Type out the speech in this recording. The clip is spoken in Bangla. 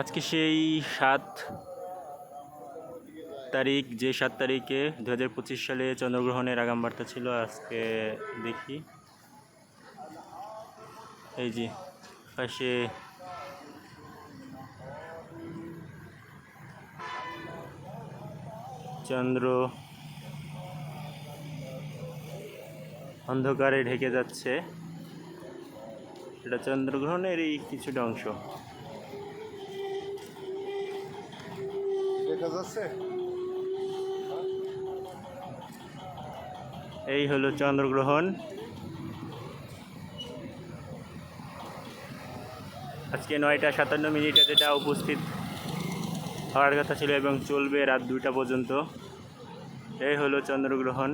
আজকে সেই সাত তারিখ, যে সাত তারিখে দু হাজার পঁচিশ সালে চন্দ্রগ্রহণের আগাম বার্তা ছিল, আজকে দেখি। এই যে, পাশে চন্দ্র অন্ধকারে ঢেকে যাচ্ছে। এটা চন্দ্রগ্রহণেরই কিছুটা অংশ। এই হলো চন্দ্রগ্রহণ। আজকে নয়টা সাতান্ন মিনিটে যেটা উপস্থিত হওয়ার কথা ছিল এবং চলবে রাত দুইটা পর্যন্ত। এই হলো চন্দ্রগ্রহণ।